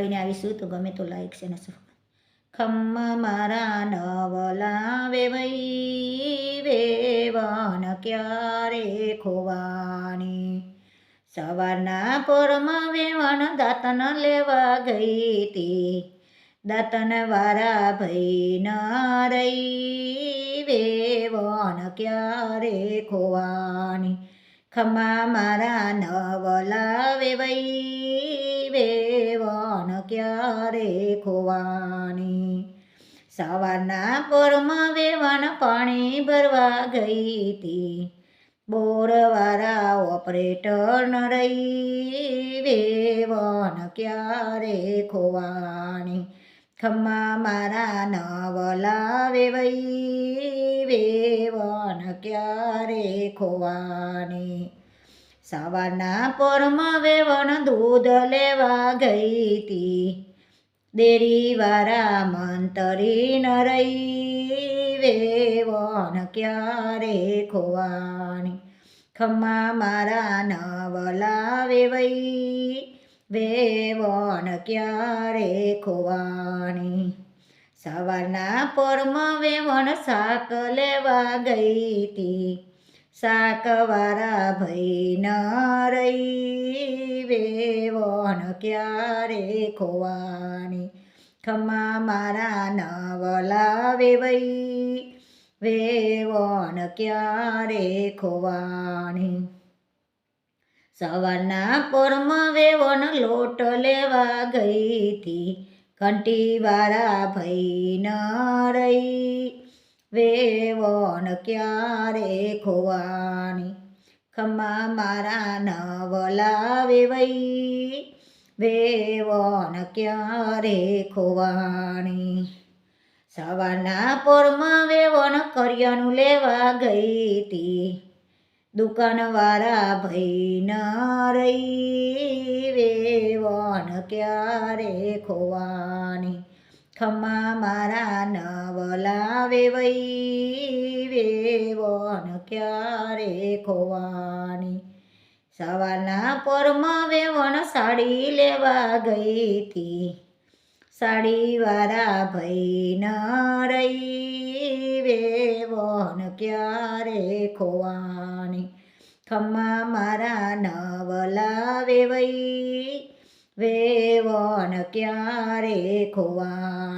લઈને આવીશું, તો ગમે તો લાઈક છે ને ખમ મારા નવલા વેવઈ વેવન ક્યારે ખોવાની? સવારના પોરમાં વેવણ દાંતન લેવા ગઈ તી દાંતન વારા ભઈ ન રહી વેવન ક્યારે ખોવાની? ખમા મારા નવલા વેવઈ વેવણ ક્યારે ખોવાની? સવારના પોરમાં વેવાન પાણી ભરવા ગઈ તી બોરવાળા ઓપરેટર ન રહી વેવન ક્યારે ખોવાની? ખમ્મા મારા નવલા વેવઈ વેવન ક્યારે ખોવાની? સવારના પોરમાં વેવણ દૂધ લેવા ગઈ તી દેરીવાળા મંતરી ન વેવણ ક્યારે ખોવાની? ખમ્મા મારા નવલા વેવઈ વેવણ ક્યારે ખોવાની? સવારના પોરમાં વેવણ શાક લેવા ગઈ તી શાકવાળા ભઈ ન રહી વેવણ ક્યારે ખોવાની? ખમા મારા નવલા વેવઈ વેવણ ક્યારે ખોવાની? સવારના પોરમાં વેવણ લોટ લેવા ગઈ તી ઘંટીવાળા ભઈ ન રહી વેવણ ક્યારે ખોવાની? ખમ્મા મારા નવલા વેવઈ વેવણ ક્યારે ખોવાની? સવારના પોરમાં વેવણ કર્યાનું લેવા ગઈ તી. દુકાનવાળા ભઈ ન રહી. વેવણ ક્યારે ખોવાની ખમ્મા મારા નવલા વેવઈ વેવણ ક્યારે ખોવાની? સવારના પરમાં વેવણ સાડી લેવા ગઈ તી સાડીવાળા ભઈ ન રહી વેવણ ક્યારે ખોવાની? ખમા મારા નવલા વેવઈ વેવણ ક્યારે ખોવાની